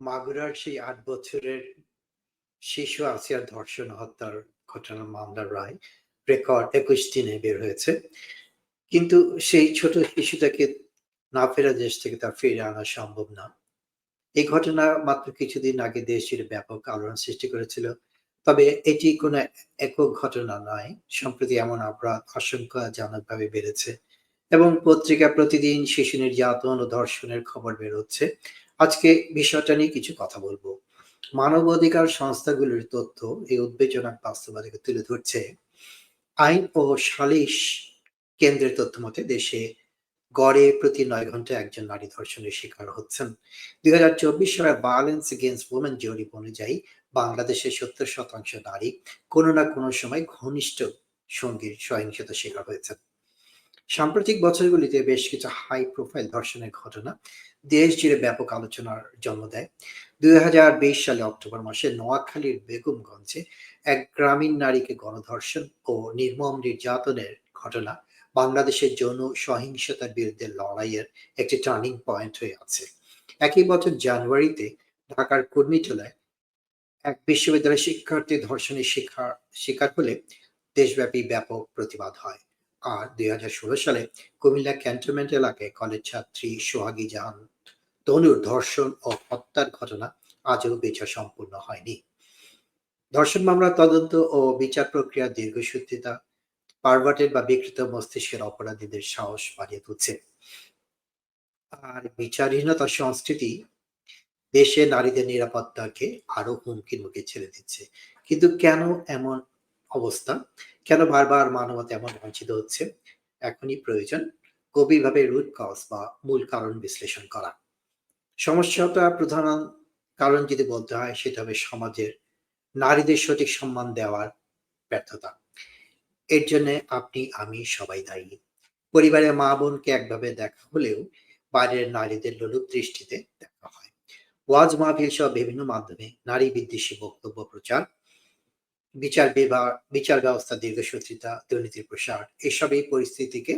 মাগুরার সেই আট বছরের শিশু আসিয়ার ধর্ষণ হত্যার ঘটনার মামলার রায় রেকর্ড একুশ দিনে বের হয়েছে। কিন্তু সেই ছোট শিশুটাকে না ফেরা দেশ থেকে তা ফিরে আনা সম্ভব না। এই ঘটনা মাত্র কিছুদিন আগে দেশ ব্যাপক আলোড়ন সৃষ্টি করেছিল। তবে এটি কোনো একক ঘটনা নয়, সম্প্রতি এমন অপরাধ আশঙ্কাজনকভাবে বেড়েছে এবং পত্রিকা প্রতিদিন শিশু নির্যাতন ও ধর্ষণের খবর বের হচ্ছে। আজকে বিষয়টা নিয়ে কিছু কথা বলব। মানবাধিকার সংস্থাগুলোর তথ্য এই উদ্বেজনক বাস্তবতাকে তুলে ধরছে। আইন ও সালিশ কেন্দ্রের তথ্য মতে দেশে গড়ে প্রতি নয় ঘন্টায় একজন নারী ধর্ষণের শিকার হচ্ছেন। দুই হাজার চব্বিশ সালের ভায়োলেন্স এগেন্স্ট ওমেন জরিপ অনুযায়ী বাংলাদেশের সত্তর শতাংশ নারী কোনো না কোনো সময় ঘনিষ্ঠ সঙ্গীর সহিংসতা শিকার হয়েছেন। সাম্প্রতিক বছরগুলিতে বেশ কিছু হাই প্রোফাইল ধর্ষণের ঘটনা দেশ জুড়ে ব্যাপক আলোচনার জন্ম দেয়। দুই হাজার বিশ সালে অক্টোবর মাসে নোয়াখালীর বেগমগঞ্জে এক গ্রামীণ নারীকে গণধর্ষণ ও নির্মম নির্যাতনের ঘটনা বাংলাদেশের যৌন সহিংসতার বিরুদ্ধে লড়াইয়ের একটি টার্নিং পয়েন্ট হয়ে আছে। একই বছর জানুয়ারিতে ঢাকার কুর্মিটোলায় এক বিশ্ববিদ্যালয়ের শিক্ষার্থী ধর্ষণের শিকার শিকার হলে দেশব্যাপী ব্যাপক প্রতিবাদ হয়। দুই হাজার ষোলো সালে কুমিল্লা ক্যান্টনমেন্ট এলাকায় কলেজ ছাত্রী সোহাগী জাহান তনুর ধর্ষণ ও হত্যার ঘটনা আজও বিচার সম্পূর্ণ হয়নি। ধর্ষণ মামলার তদন্ত ও বিচার প্রক্রিয়া দীর্ঘসূত্রিতা পারভার্টেড বা বিকৃত মস্তিষ্কের অপরাধীদের সাহস বাড়িয়ে তুলছে। আর বিচারহীনতা সংস্কৃতি দেশে নারীদের নিরাপত্তাকে আরও হুমকির মুখে ছেড়ে দিচ্ছে। কিন্তু কেন এমন অবস্থা। কেন বারবার মানবতা এমন বঞ্চিত হচ্ছে? এখনই প্রয়োজন গভীরভাবে রুট কজ বা মূল কারণ বিশ্লেষণ করা। সমস্যাটা প্রধান কারণ যদি বলতে হয়, সেটা হবে সমাজের নারীদের সঠিক সম্মান দেওয়ার ব্যর্থতা। এর জন্য আপনি, আমি সবাই দায়ী। পরিবারের মা বোনকে একভাবে দেখা হলেও বাইরের নারীদের লোলুপ দৃষ্টিতে দেখা হয়। ওয়াজ মাহফিল সহ বিভিন্ন মাধ্যমে নারী বিদ্বেষী বক্তব্য প্রচার বিচার বিভাগ, বিচার ব্যবস্থা, দীর্ঘসূত্রিতা, দুর্নীতির প্রসার, এসব এই পরিস্থিতিকে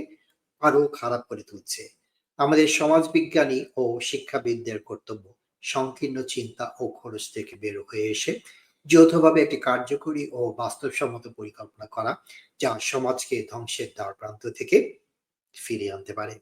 আরও খারাপ করে তুলছে। আমাদের সমাজবিজ্ঞানী ও শিক্ষাবিদদের কর্তব্য সংকীর্ণ চিন্তা ও খরচ থেকে বের হয়ে এসে যৌথভাবে একটি কার্যকরী ও বাস্তবসম্মত পরিকল্পনা করা, যা সমাজকে ধ্বংসের দ্বার প্রান্ত থেকে ফিরিয়ে আনতে পারে।